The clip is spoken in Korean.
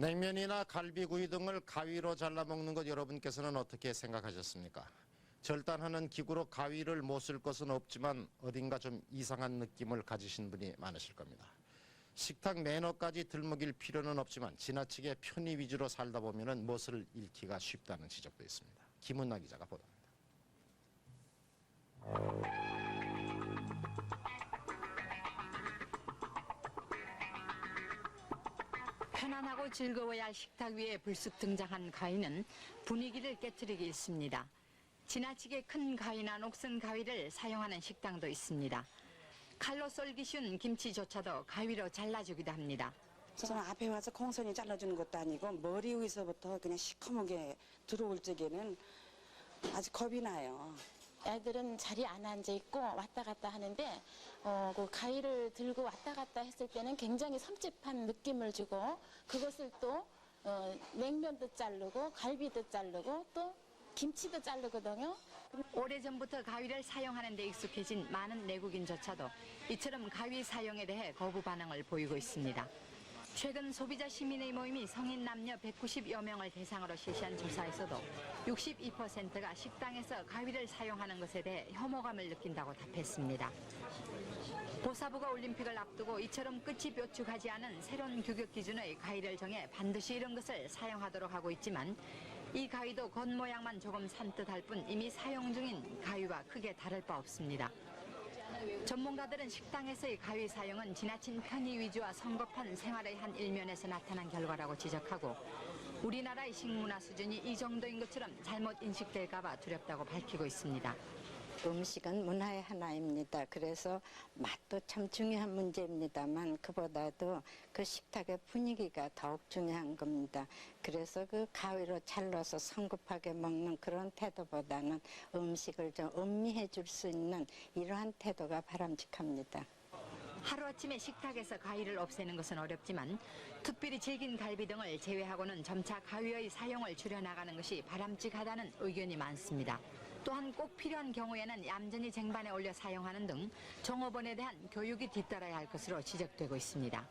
냉면이나 갈비구이 등을 가위로 잘라 먹는 것 여러분께서는 어떻게 생각하셨습니까? 절단하는 기구로 가위를 못 쓸 것은 없지만 어딘가 좀 이상한 느낌을 가지신 분이 많으실 겁니다. 식탁 매너까지 들먹일 필요는 없지만 지나치게 편의 위주로 살다 보면은 멋을 잃기가 쉽다는 지적도 있습니다. 김은나 기자가 보도합니다. 편안하고 즐거워야 할 식탁 위에 불쑥 등장한 가위는 분위기를 깨뜨리기 일쑤입니다. 지나치게 큰 가위나 녹슨 가위를 사용하는 식당도 있습니다. 칼로 썰기 쉬운 김치조차도 가위로 잘라주기도 합니다. 저는 앞에 와서 공선이 잘라주는 것도 아니고 머리 위에서부터 그냥 시커멓게 들어올 적에는 아주 겁이 나요. 애들은 자리에 안 앉아 있고 왔다 갔다 하는데 어, 그 가위를 들고 왔다 갔다 했을 때는 굉장히 섬찟한 느낌을 주고 그것을 또 어, 냉면도 자르고 갈비도 자르고 또 김치도 자르거든요. 오래전부터 가위를 사용하는 데 익숙해진 많은 내국인조차도 이처럼 가위 사용에 대해 거부 반응을 보이고 있습니다. 최근 소비자 시민의 모임이 성인 남녀 190여 명을 대상으로 실시한 조사에서도 62%가 식당에서 가위를 사용하는 것에 대해 혐오감을 느낀다고 답했습니다. 보사부가 올림픽을 앞두고 이처럼 끝이 뾰족하지 않은 새로운 규격 기준의 가위를 정해 반드시 이런 것을 사용하도록 하고 있지만 이 가위도 겉모양만 조금 산뜻할 뿐 이미 사용 중인 가위와 크게 다를 바 없습니다. 전문가들은 식당에서의 가위 사용은 지나친 편의 위주와 성급한 생활의 한 일면에서 나타난 결과라고 지적하고 우리나라의 식문화 수준이 이 정도인 것처럼 잘못 인식될까봐 두렵다고 밝히고 있습니다. 음식은 문화의 하나입니다. 그래서 맛도 참 중요한 문제입니다만 그보다도 그 식탁의 분위기가 더욱 중요한 겁니다. 그래서 그 가위로 잘라서 성급하게 먹는 그런 태도보다는 음식을 좀 음미해 줄 수 있는 이러한 태도가 바람직합니다. 하루아침에 식탁에서 가위를 없애는 것은 어렵지만 특별히 질긴 갈비 등을 제외하고는 점차 가위의 사용을 줄여나가는 것이 바람직하다는 의견이 많습니다. 또한 꼭 필요한 경우에는 얌전히 쟁반에 올려 사용하는 등 종업원에 대한 교육이 뒤따라야 할 것으로 지적되고 있습니다.